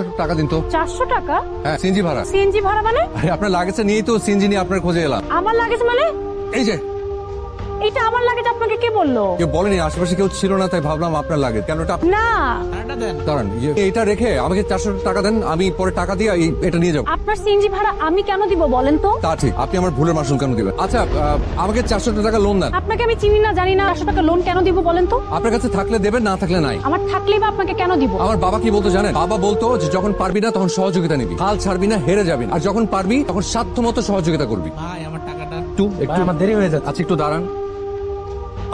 চারশো টাকা দিন তো। চারশো টাকা? হ্যাঁ সিএনজি ভাড়া। সিএনজি ভাড়া মানে? আরে আপনার লাগেছে নিয়েই তো সিএনজি নিয়ে আপনার খোঁজে এলাম। আমার লাগেজ মানে? এই যে এটা আমার লাগেজ আপনাকে কে বলল? কেউ বলেনি আশেপাশে কেউ ছিল না তাই ভাবলাম আপনার লাগে কেন এটা না। দাঁড়ান ইয়ে, এটা রেখে আমাকে চারশো টাকা দেন আমি পরে টাকা দিয়ে এই- এটা নিয়ে যাব। আপনার সিএনজি ভাড়া আমি কেন দিব বলেন তো? তা ঠিক আপনি আমার ভুলের মাসুল কেন দিবেন? আচ্ছা আহ, আমাকে চারশো টাকা লোন দেন। আপনাকে আমি চিনি না জানি না চারশো টাকা লোন কেন দিব বলেন তো? আপনার কাছে থাকলে দেবেন না থাকলে নাই। আমার থাকলেই বা আপনাকে কেন দিব? আমার বাবা কি বলতো জানেন? বাবা বলতো যে যখন পারবি না তখন সহযোগিতা নিবি। হাল ছাড়বি না হেরে যাবি না। আর যখন পারবি তখন সাধ্য মতো সহযোগিতা করবি। ভাই আমার টাকাটা একটু একটু আমার দেরি হয়ে যাচ্ছে। আচ্ছা একটু দাঁড়ান।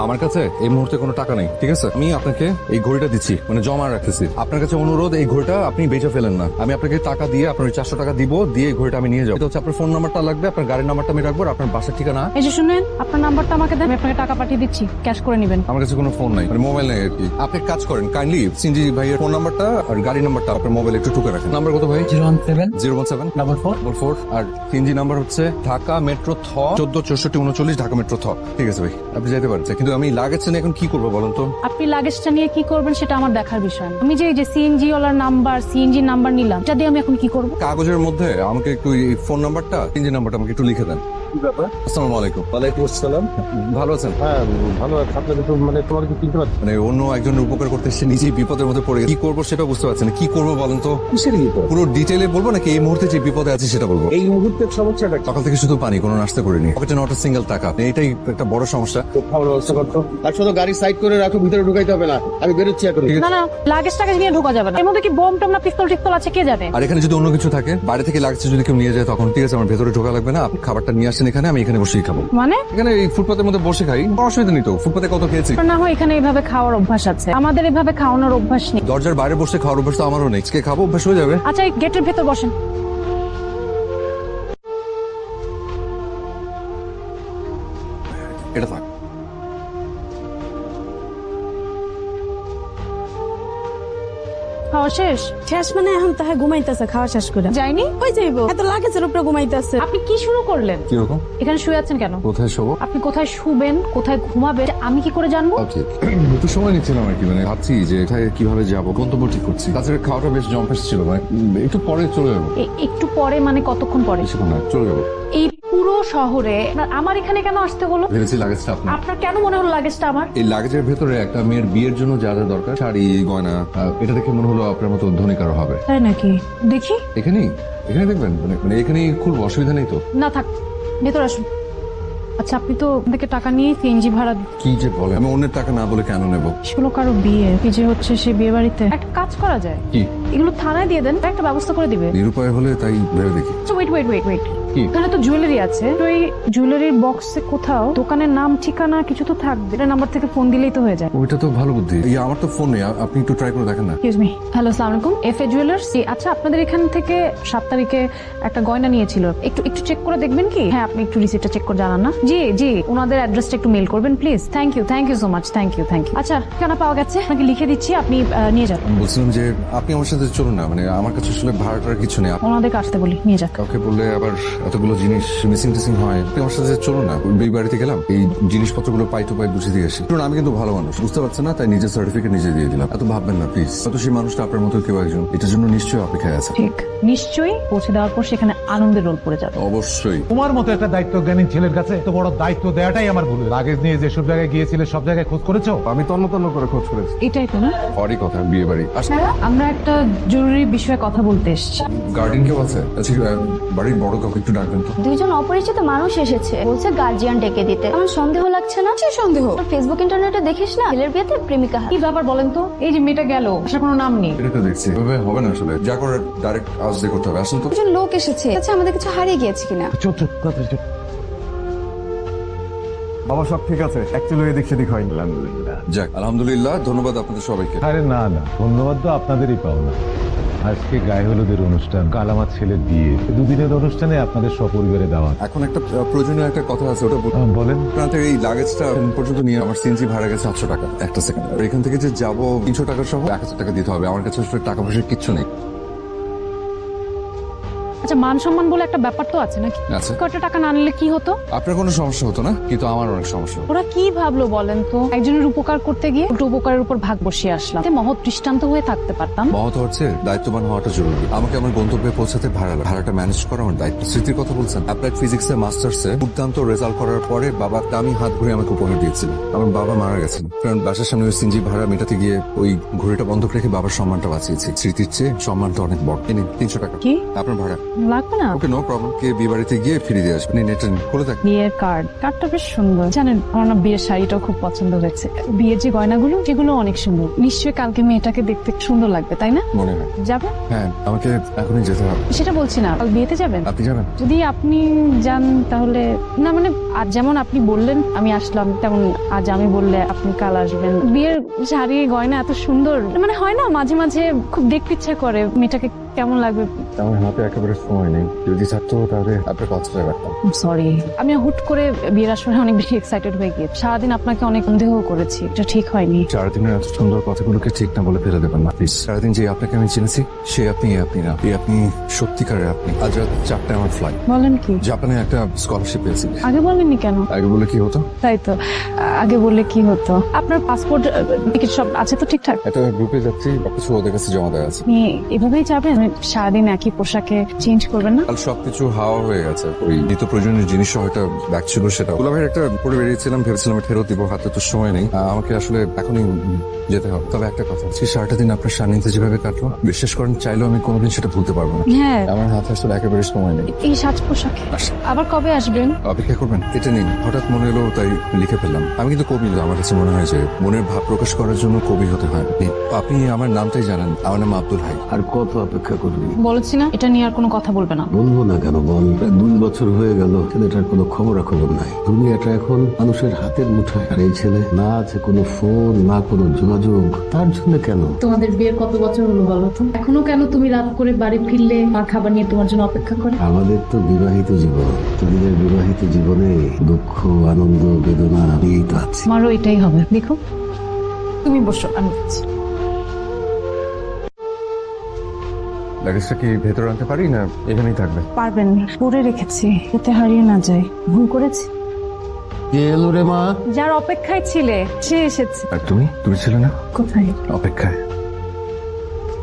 আমার কাছে এই মুহূর্তে কোনো টাকা নেই ঠিক আছে? আমি আপনাকে এই ঘড়িটা দিচ্ছি মানে জমা রাখতেছি। আপনার কাছে অনুরোধ এই ঘড়িটা আপনি বেঁচে ফেলেন না। আমি আপনাকে টাকা দিয়ে আপনার চারশো টাকা দিব দিয়ে এই ঘড়িটা আমি নিয়ে যাব। এটা হচ্ছে আপনার ফোন নাম্বারটা লাগবে আপনার গাড়ির নাম্বারটা আমি রাখব আপনার বাসার ঠিকানা। এই যে শুনেন আপনার নাম্বারটা আমাকে দেন আমি আপনাকে টাকা পাঠিয়ে দিচ্ছি ক্যাশ করে নেবেন। আমার কাছে কোনো ফোন নাই মানে মোবাইল নেই আর কি। আপনি কাজ করেন কাইন্ডলি সিনজি ভাইয়ের ফোন নাম্বারটা আর গাড়ি নাম্বারটা আপনার মোবাইলে একটু টুকে রাখেন। নাম্বার কত ভাই? Zero one seven. Zero one seven. Double four double four আর সিনজি নাম্বার হচ্ছে ঢাকা মেট্রো থ চোদ্দ চৌষট্টি উনচল্লিশ ঢাকা মেট্রো থ ঠিক আছে ভাই আপনি যেতে পারছেন কিন্তু আমি নিয়ে এখন কি করব বলুন তো? আপনি লাগেজটা নিয়ে কি করবেন সেটা আমার দেখার বিষয়। না। আমি যে এই যে সিএনজি ওয়ালার নাম্বার সিএনজি নাম্বার নিলাম এটা দিয়ে আমি এখন কি করব? কাগজের মধ্যে আমাকে একটু ফোন নাম্বারটা ইঞ্জিন নাম্বারটা আমাকে একটু লিখে দেন। কি ব্যাপার? আসসালামু আলাইকুম। ওয়ালাইকুম আসসালাম। ভালো আছেন? হ্যাঁ ভালো আছে। আপনাকে তো মানে চিনতে পারছি মানে অন্য একজনের উপকার করতে এসে নিজেই বিপদের মধ্যে পড়ে কি করব সেটা বুঝতে পারছেন না। কি করব বলেন তো? কিসের বিপদ? পুরো ডিটেলে বলব নাকি এই মুহূর্তে যে বিপদে আছে সেটা বলব? এই মুহূর্তের সমস্যাটা সকাল থেকে শুধু পানি কোনো নাস্তা করিনি। পকেটে নট সিঙ্গেল টাকা। এটাই একটা বড় সমস্যা। তো ব্যবস্থা করতো আর শুধু গাড়ি সাইড করে রাখো ভিতরে ঢুকাইতে হবে না। আমি বেরোচ্ছি এখন। না না লাগেজ টাগেজ নিয়ে ঢোকা যাবে না। এর মধ্যে কি বোম টোম না পিস্তল টিস্তল আছে? কে জানে? আর এখানে যদি অন্য কিছু থাকে বাইরে থেকে লাগছে যদি কেউ নিয়ে যায় তখন ঠিক আছে আমার ভেতরে ঢোকা লাগবে না। আপনি খাবারটা নিয়ে আসেন এখানে আমি এখানে বসেই খাব। মানে? এখানে এই ফুটপাতের মধ্যে বসে খাই। অসুবিধা নেই তো ফুটপাতে কত খেয়েছি? না হয় এখানে এইভাবে খাওয়ার অভ্যাস আছে। আমাদের এভাবে খাওয়ানোর অভ্যাস নেই। দরজার বাইরে বসে খাওয়ার অভ্যাস তো আমারও নেই। আজকে খাব অভ্যাস হয়ে যাবে। আচ্ছা এই গেটের ভেতর বসেন। এটা থাক। খাওয়া শেষ? শেষ মানে এখন তাহে ঘুমাইতেছে খাওয়া শেষ করে। যাইনি কই যাইবো? এত লাগেছের উপরে ঘুমাইতেছে। আপনি কি শুরু করলেন? কীরকম? এখানে শুয়ে আছেন কেন? কোথায় শোবো? আপনি কোথায় শুবেন কোথায় ঘুমাবেন আমি কি করে জানব? ওকে একটু সময় নিচ্ছিলাম আর কি মানে ভাবছি যে এটায় কীভাবে যাব গন্তব্য ঠিক করছি তাছাড়া খাওয়াটা বেশ জম্পেস ছিল মানে উম, একটু পরে চলে যাব। এ- একটু পরে মানে কতক্ষণ পরে? বেশিক্ষণ না চলে যাব। এই শহরে আমার এখানে কেন আসতে হলো? ভেবেছি লাগেজটা আপনার। আপনার কেন মনে হলো লাগেজটা আমার? এই লাগেজের ভেতরে একটা মেয়ের বিয়ের জন্য যা যা দরকার শাড়ি গয়না এটা দেখে মনে হলো আপনার মতো ধনী কারও হবে। তাই নাকি? দেখি। এখানেই? এখানে দেখবেন? মানে মানে এখানেই খুলবো অসুবিধা নেই তো? না থাক ভেতর আসুন। আচ্ছা আপনি তো থেকে টাকা নিয়ে সিএনজি ভাড়া কি যে বলে? আমি অন্যের টাকা না বলে কেন নেব? ষোলো কারও বিয়ে কি যে হচ্ছে সে বিয়ে বাড়িতে? একটা কাজ করা যায়। কি? এগুলো থানায় দিয়ে দেন একটা ব্যবস্থা করে দিবে। নিরুপায় হলে তাই ভেবে দেখি। ওয়েট ওয়েট ওয়েট ওয়েট কি? এখানে তো জুয়েলারি আছে। তো এই জুয়েলারির বক্সে কোথাও দোকানের নাম ঠিকানা কিছু তো থাকবে। এটা নাম্বার থেকে ফোন দিলেই তো হয়ে যায়। ওইটা তো ভালো বুদ্ধি। এই আমার তো ফোন নেই আপনি একটু ট্রাই করে দেখেন না। এক্সকিউজ মি হ্যালো আসসালামু আলাইকুম এফ এ জুয়েলার্স আচ্ছা আপনাদের এখান থেকে সাত তারিখে একটা গয়না নিয়েছিল। একটু একটু চেক করে দেখবেন কি? হ্যাঁ আপনি একটু রিসিপ্টটা চেক করে জানান না। জি জি ওনাদের অ্যাড্রেসটা একটু মেল করবেন please thank you thank you so much thank you thank you আচ্ছা কেন পাওয়া গেছে? আপনাকে লিখে দিচ্ছি আপনি আহ, নিয়ে যান। আমি বলছিলাম যে আপনি আমার সাথে চলুন না মানে আমার কাছে আসলে ভাড়াটার কিছু নেই। আপ- ওনাদেরকে আসতে বলি নিয়ে যান কাউকে বললে আবার এতগুলো জিনিস মিসিং টিসিং হয় আমার সাথে চলুন না এই বাড়িতে গেলাম এই জিনিসপত্রগুলো পাই টু পাই বুঝে দিয়ে আসি। শুনুন, আমি কিন্তু ভালো মানুষ বুঝতে পারছেন না তাই নিজের সার্টিফিকেট নিজে দিয়ে দিলাম। এত ভাববেন না প্লিজ হয়তো সেই মানুষটা আপনার মতো কেউ একজন এটার জন্য নিশ্চয়ই অপেক্ষায় আছে। ঠিক। নিশ্চয়ই পৌঁছে দেওয়ার পর সেখানে আনন্দের রোল পড়ে যাবে। অবশ্যই। তোমার মতো একটা দায়িত্বজ্ঞানী ছেলের কাছে তো বড় দায়িত্ব দেওয়াটাই আমার ভুল। লাগেজ নিয়ে যেসব জায়গায় গিয়েছিলে সব জায়গায় খোঁজ করেছ? আমি তন্ন তন্ন করে খোঁজ করেছি। এটাই তো না? পরই কথা বিয়ে বাড়ি। আসলে আমরা একটা জরুরি বিষয়ে কথা বলতে এসেছি। গার্ডেন কেউ আছে? আচ্ছা বাড়ির বড় কাউকে একটু ডাকবেন তো। দুইজন অপরিচিত মানুষ এসেছে বলছে গার্জিয়ান ডেকে দিতে। আমার সন্দেহ লাগছে না? সে সন্দেহ? ফেসবুক ইন্টারনেটে দেখিস না? ছেলের বিয়েতে প্রেমিকা কি ব্যাপার বলেন তো? এই যে মেয়েটা গেল আসার কোনো নাম নেই। এটা তো দেখছি। এভাবে হবে না আসলে। যা করে ডাইরেক্ট আজ দিয়ে করতে হবে। আসুন তো। একজন লোক এসেছে। আচ্ছা আমাদের কিছু হারিয়ে গিয়েছে কিনা? চুপ চুপ। বাবা সব ঠিক আছে অ্যাকচুয়ালি এদিক সেদিক হয়নি। আলহামদুলিল্লাহ। যাক আলহামদুলিল্লাহ ধন্যবাদ আপনাদের সবাইকে। আরে না না ধন্যবাদ তো আপনাদেরই পাওনা। আজকে গায়ে হলুদের অনুষ্ঠান কাল আমার ছেলের বিয়ে। দুদিনের অনুষ্ঠানে আপনাদের সপরিবারে দেওয়া। এখন একটা প্রয়োজনীয় একটা কথা আছে ওটা বল- বলেন। আপনাদের এই লাগেজটা পর্যন্ত নিয়ে আমার সিএনজি ভাড়া গেছে সাতশো টাকা একটা সেকেন্ড আর এখান থেকে যে যাব তিনশো টাকা সহ এক হাজার টাকা দিতে হবে। আমার কাছে আসলে টাকা পয়সা কিচ্ছু নেই। আচ্ছা মান সম্মান বলে একটা ব্যাপার তো আছে নাকি? কয়টা টাকা না নিলে কি হতো? আপনার কোনো সমস্যা হতো না? কিন্তু আমার অনেক সমস্যা হতো। ওরা কি ভাবলো বলেন তো? একজনের উপকার করতে গিয়ে উল্টো উপকারের উপর ভাগ বসিয়ে আসলাম। এতে মহৎ দৃষ্টান্ত হয়ে থাকতে পারতাম। মহৎ হচ্ছে দায়িত্ববান হওয়াটা জরুরি। আমাকে আমার গন্তব্যে পৌঁছাতে ভাড়া লাগে। ভাড়াটা ম্যানেজ করা আমার দায়িত্ব। স্মৃতির কথা বলছেন। অ্যাপ্লাইড ফিজিক্সে মাস্টার্সে দুর্দান্ত রেজাল্ট করার পরে বাবা দামি হাত ঘুরে আমাকে উপহার দিয়েছিল। আমার বাবা মারা গেছেন। কারণ বাসার সামনে ওই সিনজি ভাড়া মেটাতে গিয়ে ওই ঘড়িটা বন্ধক রেখে বাবার সম্মানটা বাঁচিয়েছি। স্মৃতির চেয়ে সম্মানটা অনেক বড়। এই নিন, তিনশো টাকা। কি? আপনার ভাড়া। লাগবে না? ওকে নো প্রবলেম কে বিয়ে বাড়িতে গিয়ে ফিরে দিয়ে আসবেন নেটে খুলে থাক। বিয়ের কার্ড কার্ডটা বেশ সুন্দর। জানেন আমার না বিয়ের শাড়িটাও খুব পছন্দ হয়েছে। বিয়ের যে গয়নাগুলো সেগুলো অনেক সুন্দর। নিশ্চয়ই কালকে মেয়েটাকে দেখতে সুন্দর লাগবে তাই না? মনে হয়। যাবে হ্যাঁ আমাকে এখনই যেতে হবে। সেটা বলছি না। কাল বিয়েতে যাবেন? আপনি যাবেন? যদি আপনি যান তাহলে না মানে আজ যেমন আপনি বললেন আমি আসলাম তেমন আজ আমি বললে আপনি কাল আসবেন। বিয়ের শাড়ি গয়না এত সুন্দর। মানে হয় না মাঝে মাঝে খুব দেখতে ইচ্ছা করে মেয়েটাকে কেমন লাগবে? আমার হাতে একেবারে সময় নেই। যদি থাকতো তাহলে আপনার কথাটা রাখতাম। সরি আমি হুট করে বিয়ের আসরে অনেক বেশি এক্সাইটেড হয়ে গিয়ে সারাদিন আপনাকে অনেক সন্দেহ করেছি এটা ঠিক হয়নি। সারাদিনের এত সুন্দর কথাগুলোকে ঠিক না বলে ফেলে দেবেন না প্লিজ সারাদিন যে আপনাকে আমি চিনেছি সে আপনি আপনি না। এই আপনি সত্যিকারের আপনি। আজ রাত চারটায় আমার ফ্লাইট বলেন কি? জাপানে একটা স্কলারশিপ পেয়েছি। আগে বলেননি কেন? আগে বলে কি হতো? তাই তো। আগে বললে কি হতো? আপনার পাসপোর্ট টিকিট সব আছে তো ঠিকঠাক? একটা গ্রুপে যাচ্ছি সবকিছু ওদের কাছে জমা দেওয়া আছে। এভাবেই যাবেন? মানে সারাদিন একই পোশাকে চেঞ্জ করবেন না? কাল সবকিছু হাওয়া হয়ে গেছে। ওই নিত্য প্রয়োজনীয় জিনিস সহ একটা ব্যাগ ছিল সেটা। ওলা ভাইয়ের একটা পরে বেরিয়েছিলাম ভেবেছিলাম ফেরত দিব হাতে তো সময় নেই। আমাকে আসলে এখনই যেতে হবে। তবে একটা কথা সেই সারাটা দিন আপনার সান্নিধ্যে যেভাবে কাটলো বিশ্বাস করেন চাইলেও আমি কোনোদিন সেটা ভুলতে পারব না। হ্যাঁ। আমার হাতে আসলে একেবারে সময় নেই। এই সাজ পোশাকে। আবার কবে আসবেন? অপেক্ষা করবেন এটা নিন। হঠাৎ মনে এলো তাই লিখে ফেললাম। আমি কিন্তু কবি না আমার কাছে মনে হয় যে মনের ভাব প্রকাশ করার জন্য কবি হতে হয়। আপনি আমার নামটাই জানেন আমার নাম আব্দুল হাই। আর কত অপেক্ষা করবি? বলেছি না এটা নিয়ে আর কোনো কথা বলবে না। বলব না কেন? বল। প্রায় দুই বছর হয়ে গেল ছেলেটার কোনো খবরাখবর নাই। দুনিয়াটা এখন মানুষের হাতের মুঠোয়। আর এই ছেলে না আছে কোনো ফোন না কোনো যোগাযোগ। তার জন্য কেন? তোমাদের বিয়ের কত বছর হলো বলো তো? এখনও কেন তুমি রাত করে বাড়ি ফিরলে আর খাবার নিয়ে তোমার জন্য অপেক্ষা করে? আমাদের তো বিবাহিত জীবন। তোদের বিবাহিত জীবনে দুঃখ আনন্দ বেদনা নিয়েই তো আছে। আমারও এটাই হবে। দেখো তুমি বসো আমি লাগেজটা কি ভেতরে আনতে পারি না এখানেই থাকবে? পারবেন পরে রেখেছি এতে হারিয়ে না যায় ভুল করেছি? কে এলো রে মা? যার অপেক্ষায় ছিলে সে এসেছে। আর তুমি? তুমি ছিলে না? কোথায়? অপেক্ষায়।